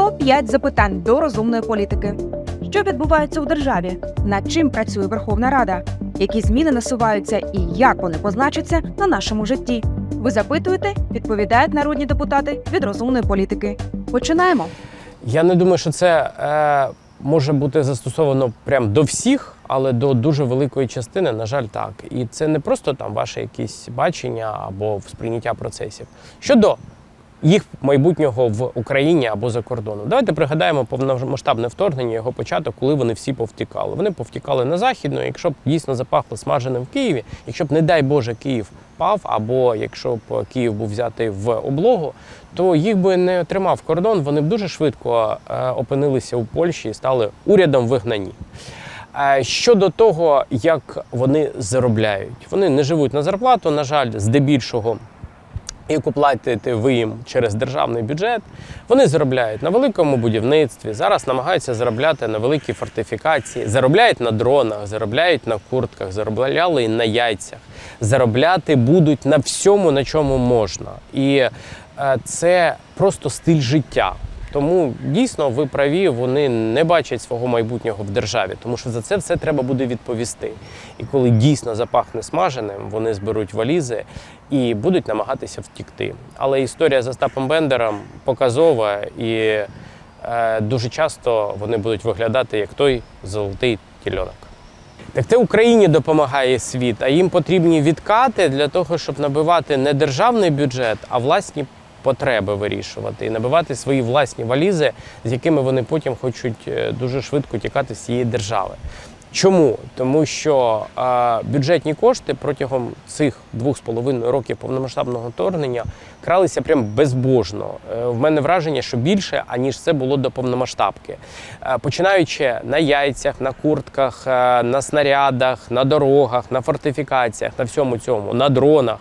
105 запитань до розумної політики. Що відбувається у державі? Над чим працює Верховна Рада? Які зміни насуваються і як вони позначаться на нашому житті? Ви запитуєте, відповідають народні депутати від розумної політики. Починаємо. Я не думаю, що це е, може бути застосовано прям до всіх, але до дуже великої частини, на жаль, так. І це не просто там ваше якісь бачення або сприйняття процесів. Щодо їх майбутнього в Україні або за кордоном. Давайте пригадаємо повномасштабне вторгнення, його початок, коли вони всі повтікали. Вони повтікали на західну. Якщо б дійсно запахло смаженим в Києві, якщо б, не дай Боже, Київ пав, або якщо б Київ був взятий в облогу, то їх би не тримав кордон. Вони б дуже швидко е, опинилися у Польщі і стали урядом вигнані. Е, Щодо того, як вони заробляють, вони не живуть на зарплату, на жаль, здебільшого яку платите ви їм через державний бюджет, вони заробляють на великому будівництві. Зараз намагаються заробляти на великій фортифікації, заробляють на дронах, заробляють на куртках, заробляли на яйцях. Заробляти будуть на всьому, на чому можна. І е, це просто стиль життя. Тому дійсно ви праві, вони не бачать свого майбутнього в державі, тому що за це все треба буде відповісти. І коли дійсно запахне смаженим, вони зберуть валізи і будуть намагатися втікти. Але історія з Остапом Бендером показова, і е, дуже часто вони будуть виглядати як той золотий тільонок. Так це Україні допомагає світ, а їм потрібні відкати для того, щоб набивати не державний бюджет, а власні потреби вирішувати і набивати свої власні валізи, з якими вони потім хочуть е, дуже швидко тікати з цієї держави. Чому? Тому що е, бюджетні кошти протягом цих двох з половиною років повномасштабного вторгнення кралися прям безбожно. Е, в мене враження, що більше, аніж це було до повномасштабки. Е, починаючи на яйцях, на куртках, е, на снарядах, на дорогах, на фортифікаціях, на всьому цьому, на дронах.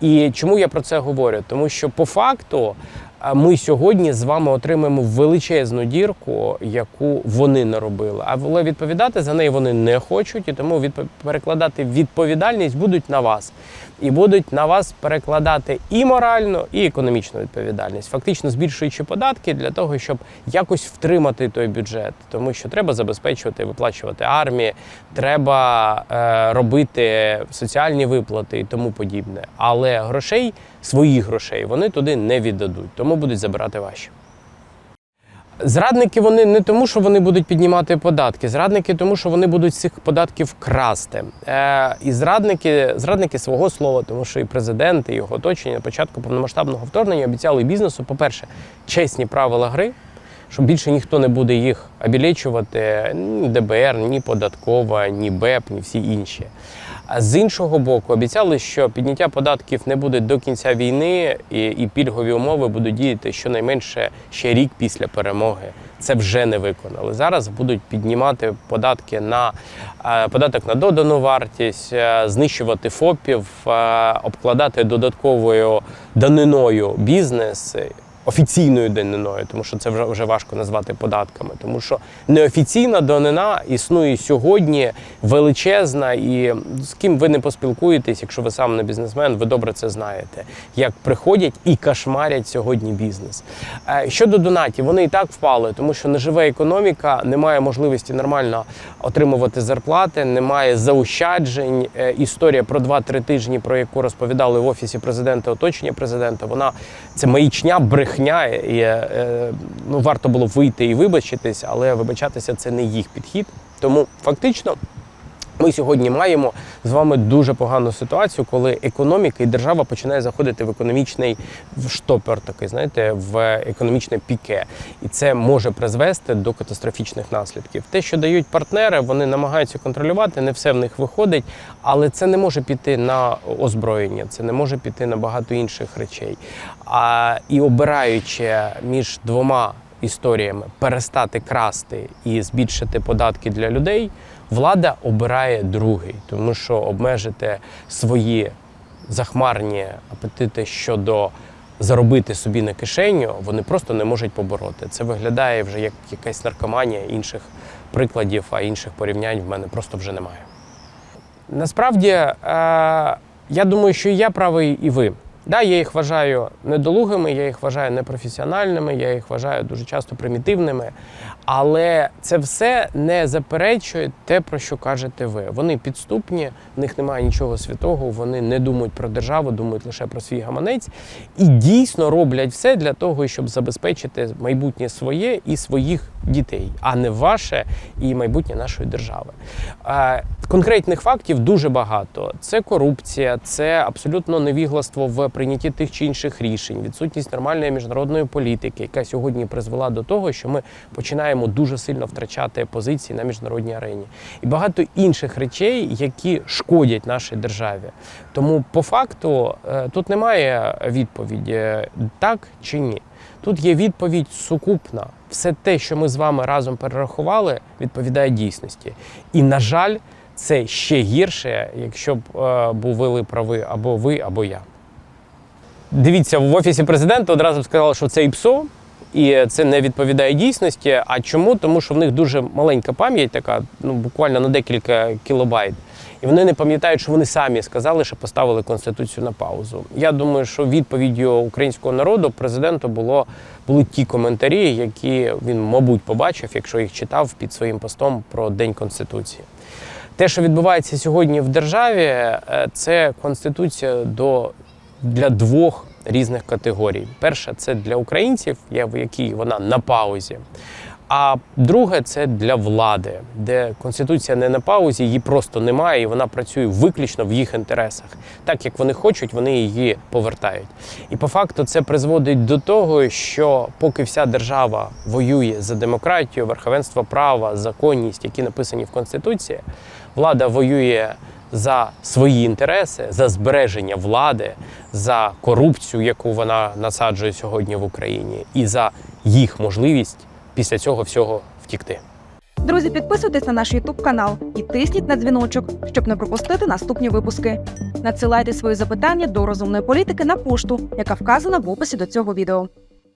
І чому я про це говорю? Тому що по факту а ми сьогодні з вами отримаємо величезну дірку, яку вони наробили. Але відповідати за неї вони не хочуть, і тому відп... перекладати відповідальність будуть на вас. І будуть на вас перекладати і моральну, і економічну відповідальність, фактично збільшуючи податки для того, щоб якось втримати той бюджет, тому що треба забезпечувати, виплачувати армії, треба е, робити соціальні виплати і тому подібне. Але грошей, своїх грошей, вони туди не віддадуть, тому будуть забирати ваші. Зрадники вони не тому, що вони будуть піднімати податки, зрадники тому, що вони будуть цих податків красти. Е, і зрадники, зрадники свого слова, тому що і президент, і його оточення на початку повномасштабного вторгнення обіцяли бізнесу, по-перше, чесні правила гри, що більше ніхто не буде їх обілечувати, ні ДБР, ні податкова, ні БЕП, ні всі інші. А з іншого боку, обіцяли, що підняття податків не буде до кінця війни, і, і пільгові умови будуть діяти щонайменше ще рік після перемоги. Це вже не виконали. Зараз будуть піднімати податки на е, податок на додану вартість, е, знищувати ФОПів, е, обкладати додатковою даниною бізнес. Офіційною даниною, тому що це вже вже важко назвати податками, тому що неофіційна данина існує сьогодні величезна, і з ким ви не поспілкуєтесь, якщо ви сам не бізнесмен, ви добре це знаєте. Як приходять і кошмарять сьогодні бізнес. Е, Щодо донатів, вони і так впали, тому що нежива економіка, немає можливості нормально отримувати зарплати, немає заощаджень. Е, Історія про 2-3 тижні, про яку розповідали в офісі президента, оточення президента, вона це маячня, брехня. І е, ну варто було вийти і вибачитись, але вибачатися це не їх підхід. Тому фактично. Ми сьогодні маємо з вами дуже погану ситуацію, коли економіка і держава починає заходити в економічний штопер, такий знаєте, в економічне піке, і це може призвести до катастрофічних наслідків. Те, що дають партнери, вони намагаються контролювати, не все в них виходить, але це не може піти на озброєння, це не може піти на багато інших речей. А і обираючи між двома історіями перестати красти і збільшити податки для людей, влада обирає другий, тому що обмежити свої захмарні апетити щодо заробити собі на кишеню, вони просто не можуть побороти. Це виглядає вже як якась наркоманія інших прикладів, а інших порівнянь в мене просто вже немає. Насправді, е, я думаю, що я правий, і ви. Да, я їх вважаю недолугими, я їх вважаю непрофесіональними, я їх вважаю дуже часто примітивними. Але це все не заперечує те, про що кажете ви. Вони підступні, в них немає нічого святого, вони не думають про державу, думають лише про свій гаманець і дійсно роблять все для того, щоб забезпечити майбутнє своє і своїх дітей, а не ваше і майбутнє нашої держави. Конкретних фактів дуже багато. Це корупція, це абсолютно невігластво в прийнятті тих чи інших рішень, відсутність нормальної міжнародної політики, яка сьогодні призвела до того, що ми починаємо дуже сильно втрачати позиції на міжнародній арені, і багато інших речей, які шкодять нашій державі. Тому по факту е, тут немає відповіді е, так чи ні. Тут є відповідь сукупна. Все те, що ми з вами разом перерахували, відповідає дійсності. І, на жаль, це ще гірше, якщо б е, були прави або ви, або я. Дивіться, в офісі президента одразу сказали, що це ІПСО, і це не відповідає дійсності. А чому? Тому що в них дуже маленька пам'ять, така ну буквально на декілька кілобайт. І вони не пам'ятають, що вони самі сказали, що поставили конституцію на паузу. Я думаю, що відповіддю українського народу президенту було були ті коментарі, які він, мабуть, побачив, якщо їх читав під своїм постом про День Конституції. Те, що відбувається сьогодні в державі, е, це конституція до для двох різних категорій. Перша це для українців, в якій вона на паузі. А друге це для влади, де конституція не на паузі, її просто немає, і вона працює виключно в їх інтересах. Так як вони хочуть, вони її повертають. І по факту це призводить до того, що поки вся держава воює за демократію, верховенство права, законність, які написані в конституції, влада воює за свої інтереси, за збереження влади, за корупцію, яку вона насаджує сьогодні в Україні, і за їх можливість після цього всього втікти. Друзі, підписуйтесь на наш YouTube канал і тисніть на дзвіночок, щоб не пропустити наступні випуски. Надсилайте свої запитання до розумної політики на пошту, яка вказана в описі до цього відео.